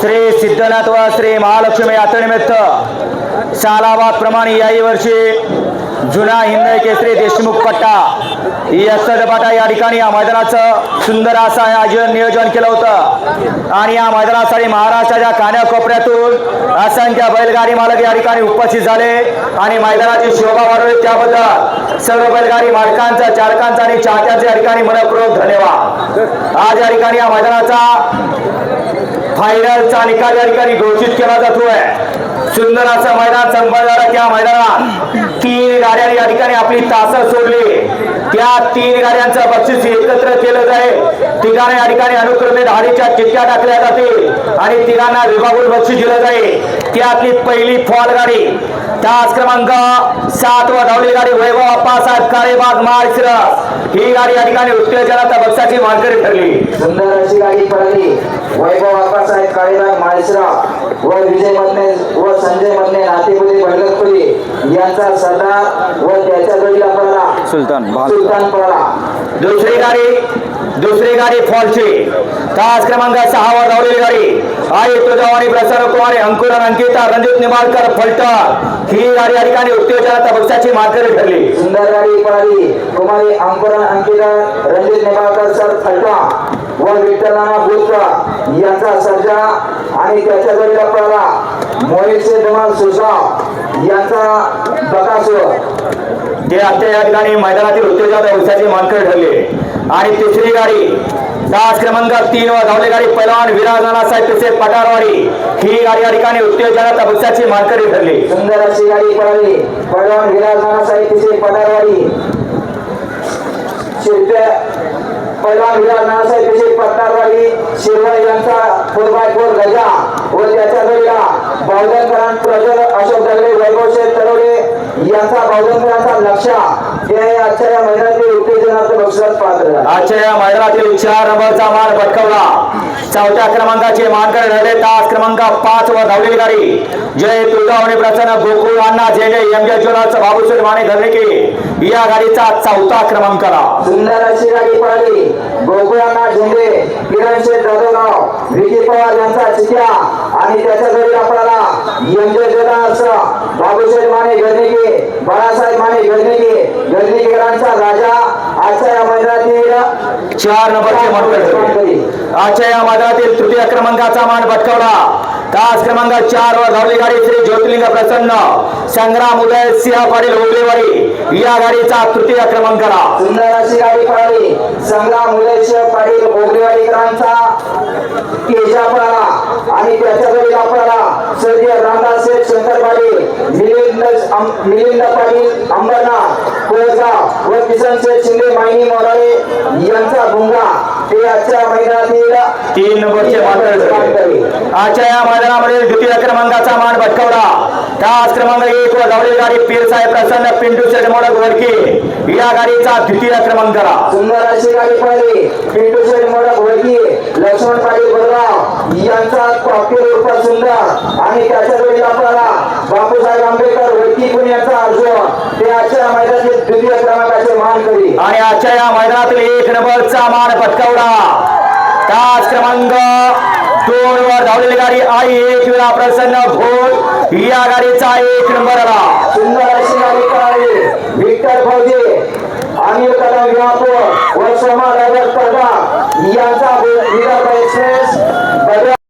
श्री सिद्धनाथ व श्री महालक्ष्मी यात्रेनिमित्त सालाबाद प्रमाणे याही वर्षी जुना हिंद केसरी देशमुख पट्टा. यस्तद पट्टा या ठिकाणी या मैदानाचं सुंदर असं आयोजन नियोजन केलं होतं. आणि या मैदानासाठी महाराष्ट्राच्या कान्याकोपऱ्यातून असंख्य बैलगाडी मालक या ठिकाणी उपस्थित झाले. आणि मैदानाची शोभा वाढवली. त्याबद्दल सर्व बैलगाडी मालकांचा चालकांचा आणि चाहत्यांचा या ठिकाणी मनपूर्वक धन्यवाद. आज या ठिकाणी या मैदानाचा फायनलचा निकाल या ठिकाणी घोषित केला जातोय. सुंदर असं मैदान संपन्न त्या मैदानात तीन गाड्या या ठिकाणी आपली तास सोडली. त्या तीन गाड्यांचं बक्षीस एकत्र केलं जाईल. तिघांना या ठिकाणी अनुक्रमे धाडीच्या चिठ्ठ्या टाकल्या जातील आणि तिघांना विभागून बक्षीस दिलं जाईल. त्यातली पहिली फॉल गाडी. तास क्रमांक सात व धावली गाडी वैभव अप्पासाहेब कारेबाग माळशिरस. ही गाडी या ठिकाणी उत्तेजनाचा बक्षाची मानकरी ठरली. सुंदर अशी गाडी पडली. वैभव आप्पासाहेब काळीबाग माळसरा व विजय मधने व संजय मधने नातेपुते भैरवपुरी यांचा सरदार व त्याच्या जोडीला सुलतान सुलतान पडला दुसरी गाडी दुसरी गाडी फॉलची तास क्रमांक सहा वर धावलेली गाडी. आई तुळजावाणी प्रसन्न कुमारी अंकुरन अंकिता रणजित निंबाळकर फलटण. ही गाडी या ठिकाणी उत्तेजनाचा पक्षाची मानकरी ठरली. सुंदर गाडी पळाली. कुमारी अंकुरन अंकिता रणजित नेबाळकर सर फलटा व विठ्ठलाना भूतकर यांचा सर्जा आणि त्याच्या जोडीला पडला मोहित धमाल सुसाव. यांचा बकासूर. ते आजच्या या ठिकाणी मैदानातील उत्तेजनाचा पक्षाची मानकरी ठरले. आणि तिसरी गाडी तास क्रमांक तीन व धावले गाडी पैलवान विराज नानासाहेब तसेच पठारवाडी ही गाडी या ठिकाणी उत्तेजनाचा पक्षाची मानकरी ठरली. सुंदर अशी गाडी पळाली. पैलवान विराज नानासाहेब तिचे पदारवाडी शिरप्या पळवान विराज नानासाहेब तिचे पठारवाडी शिरवाई यांचा फोर बाय फोर गजा व त्याच्या जोडीला बावधनकरां प्रजर अशोक दगडे वैभव शेठ तरोडे याचा बावधनकरांचा नक्षा ते आजच्या या मैदानातील उत्तेजनाचं बक्षीस पात्र झाले. आजच्या या मैदानातील चार नंबरचा मान पटकवला. चौथ्या क्रमांकाचे मानकर ठरले तास क्रमांक पाच वर धावलेली गाडी. जय तुळजावणी प्रसन्न गोकुळ अण्णा झेंडे एमजे ज्वेलर्स बाबूशेठ माने धरणे या गाडीचा चौथा क्रमांक आला सुंदर अशी गाडी पळाली गोकुळांना झेंडे किरण शेठ जाधवराव विकी पवार यांचा चिक्या आणि त्याच्या M J jewellers Babusheth Mane घरनिके Balasaheb Mane राजा आजच्या या मैदानातील चार नंबरचे आजच्या या मैदानातील तृतीय क्रमांकाचा मान पटकवला. तास क्रमांक चार वर धावली गाडी श्री ज्योतिलिंग प्रसन्न. संग्राम उदय सिंह पाटील ओगलेवाडी या गाडीचा तृतीय क्रमांक आला सुंदर अशी गाडी पळाली. संग्राम उदयशिव पाटील ओगरेवाडीकरांचा केशा पळाला आणि त्याच्या जोडीला पळाला रामदास शेठ शंकर पाटील मिलिंद मिलिंद पाटील अंबरनाथ कोळगाव व किसन शेठ शिंदे मायनी मोराळे यांचा भुंगा ते आजच्या मैदानातील तीन नंबरचे ठरले आजच्या या मैदानामध्ये द्वितीय क्रमांकाचा मान पटकवला तास क्रमांक एक वर धावलेली गाडी पीर साहेब प्रसन्न पिंटू शेठ मोडक वडके या गाडीचा द्वितीय क्रमांक आला सुंदर अशी गाडी पळाली. पिंटू शेठ मोडक वडकी लक्ष्मण पाटील बलराव यांचा कॉकटेल उर्फ सुंदर. आणि त्याच्या जोडीला पळाला बापूसाहेब आंबेडकर वडकी पुण्याचा अर्जुन ते आजच्या मैदानातील द्वितीय क्रमांकाचे मान करी आणि आजच्या या मैदानातील एक नंबरचा मान पटकावला तास क्रमांक दोन वर धावलेली गाडी आई एक वेळा प्रसन्न घोल या गाडीचा एक नंबर आला सुंदर अशी गाडी पळाली विठ्ठल फौजे आणि कदम व सोमा स्पर्धा यांचा विदर्भ एक्सप्रेस.